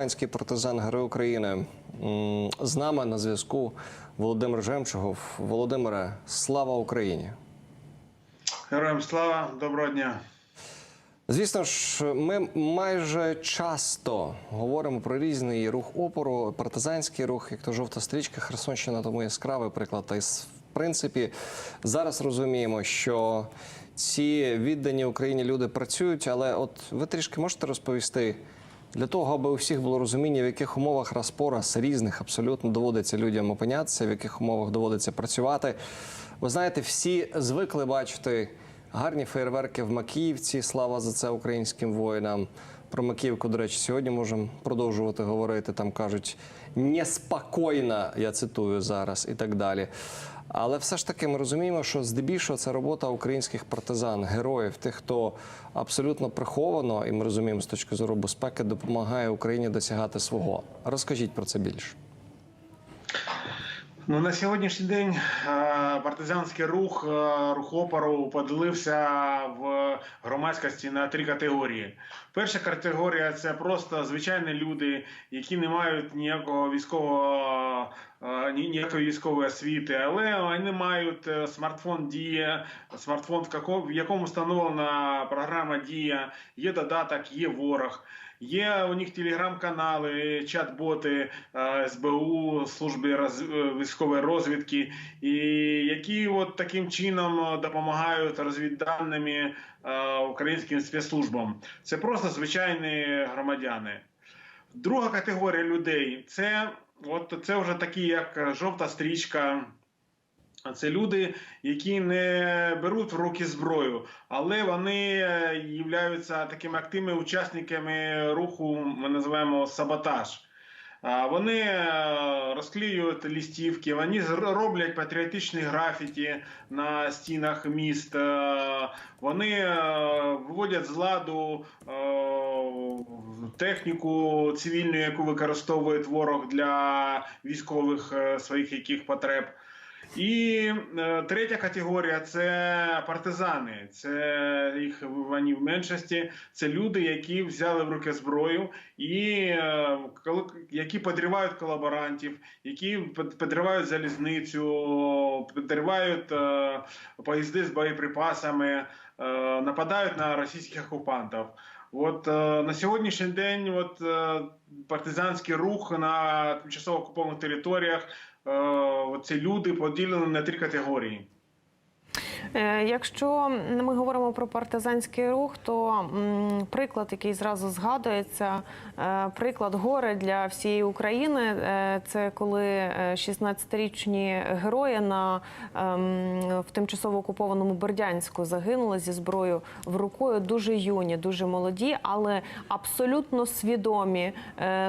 Український партизан Герой України з нами на зв'язку Володимир Жемчугов. Володимире, слава Україні! Героям слава, доброго дня. Звісно ж, ми майже часто говоримо про різний рух опору, партизанський рух, як то жовта стрічка, Херсонщина, тому яскравий приклад. Та й в принципі зараз розуміємо, що ці віддані Україні люди працюють, але от ви трішки можете розповісти для того, аби у всіх було розуміння, в яких умовах раз по раз різних абсолютно доводиться людям опинятися, в яких умовах доводиться працювати. Ви знаєте, всі звикли бачити гарні фейерверки в Макіївці. Слава за це українським воїнам. Про Макіївку, до речі, сьогодні можемо продовжувати говорити. Там кажуть неспокійна, я цитую зараз, і так далі. Але все ж таки ми розуміємо, що здебільшого це робота українських партизан, героїв, тих, хто абсолютно приховано, і ми розуміємо з точки зору безпеки, допомагає Україні досягати свого. Розкажіть про це більше. Ну на сьогоднішній день е, партизанський рух, е, рух опору поділився в громадськості на три категорії. Перша категорія це просто звичайні люди, які не мають ніякого військового е, ніякої військової освіти, але вони мають е, смартфон Дія, смартфон, в якому встановлена програма Дія, є додаток, є ворог. Є у них телеграм-канали, чат-боти е, СБУ, служби роз, е, військової розвідки, і які от таким чином е, допомагають розвідданими українським спецслужбам. Це просто звичайні громадяни. Друга категорія людей це, от, це вже такі, як жовта стрічка. Це люди, які не беруть в руки зброю, але вони е, являються такими активними учасниками руху, ми називаємо саботаж. Вони е, розклеюють листівки, вони роблять патріотичні графіті на стінах міст, е, вони виводять з ладу техніку цивільну, яку використовує ворог для військових своїх яких потреб. І е, третя категорія це партизани. Це їх вони в меншості. Це люди, які взяли в руки зброю і е, які підривають колаборантів, які під- підривають залізницю, підривають е, поїзди з боєприпасами, нападають на російських окупантів. От на сьогоднішній день, от партизанський рух на тимчасово окупованих територіях. Е, Ці люди поділені на три категорії. Е, Якщо ми говоримо про партизанський рух, то приклад, який зразу згадується, е, приклад горе для всієї України. е, Це коли е, 16-річні герої на ем, в тимчасово окупованому Бердянську загинули зі зброєю в рукою. Дуже юні, дуже молоді, але абсолютно свідомі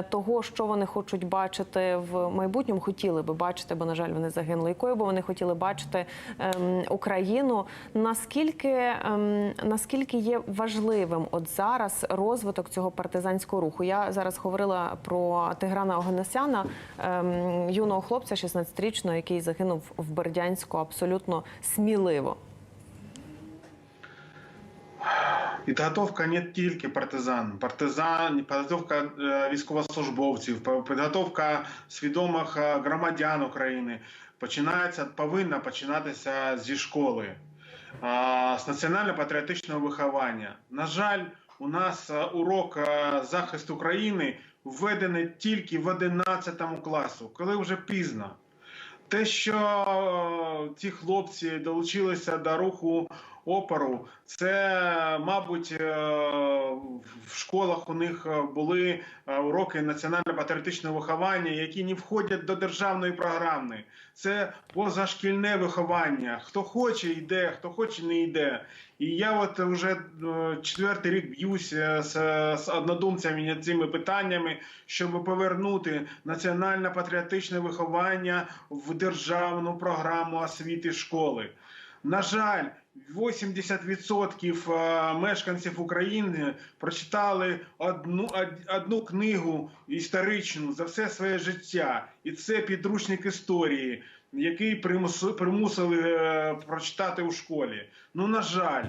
того, що вони хочуть бачити в майбутньому, хотіли би бачити, бо на жаль, вони загинули. Якою би вони хотіли бачити ем, Україну? Наскільки ем, наскільки є важливим от зараз розвиток цього партизанського руху? Я зараз говорила про Тиграна Оганесяна, ем, юного хлопця, 16-річного, який загинув в Бердянську абсолютно сміливо. Підготовка не тільки партизан, партизан, підготовка е, військовослужбовців, підготовка свідомих е, громадян України починається, повинна починатися зі школи, з національно-патріотичного виховання. На жаль, у нас урок захист України введений тільки в 11 класу, коли вже пізно. Те, що ці хлопці долучилися до руху опору, це, мабуть, е, в школах у них е, були е, уроки національно-патріотичного виховання, які не входять до державної програми. Це позашкільне виховання. Хто хоче, йде, хто хоче, не йде. І я от вже четвертий рік б'юся з, з однодумцями над цими питаннями, щоб повернути національно-патріотичне виховання в державну програму освіти школи. На жаль, 80% е, мешканців України прочитали одну, одну книгу історичну за все своє життя, і це підручник історії, який примус- примусили е, прочитати у школі. Ну, на жаль,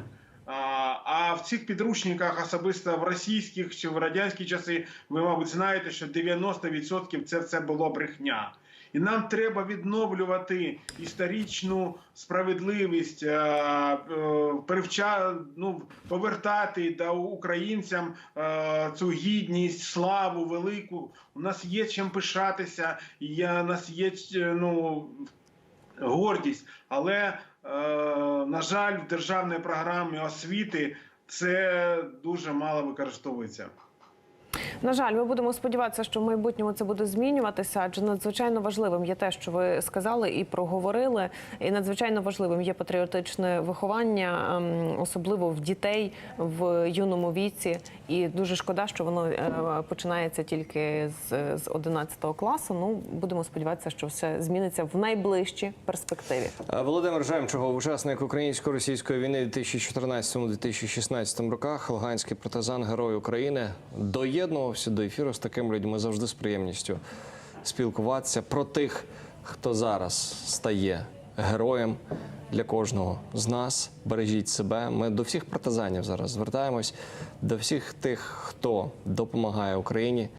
а в цих підручниках, особисто в російських чи в радянські часи, ви, мабуть, знаєте, що 90% це все було брехня. І нам треба відновлювати історичну справедливість, е, е, перевча, ну, повертати да, українцям е, цю гідність, славу велику. У нас є чим пишатися, і у нас є ну, гордість. Але, на жаль, в державній програмі освіти це дуже мало використовується. На жаль, ми будемо сподіватися, що в майбутньому це буде змінюватися, адже надзвичайно важливим є те, що ви сказали і проговорили. І надзвичайно важливим є патріотичне виховання, ем, особливо в дітей в юному віці. І дуже шкода, що воно е, починається тільки з, з 11 класу. Ну будемо сподіватися, що все зміниться в найближчій перспективі. Е, Володимир Жемчугов, учасник українсько-російської війни в 2014-2016 роках, луганський партизан, герой України, доєднувався до ефіру з такими людьми завжди з приємністю спілкуватися про тих, хто зараз стає героєм для кожного з нас. Бережіть себе. Ми до всіх партизанів зараз звертаємось, до всіх тих, хто допомагає Україні.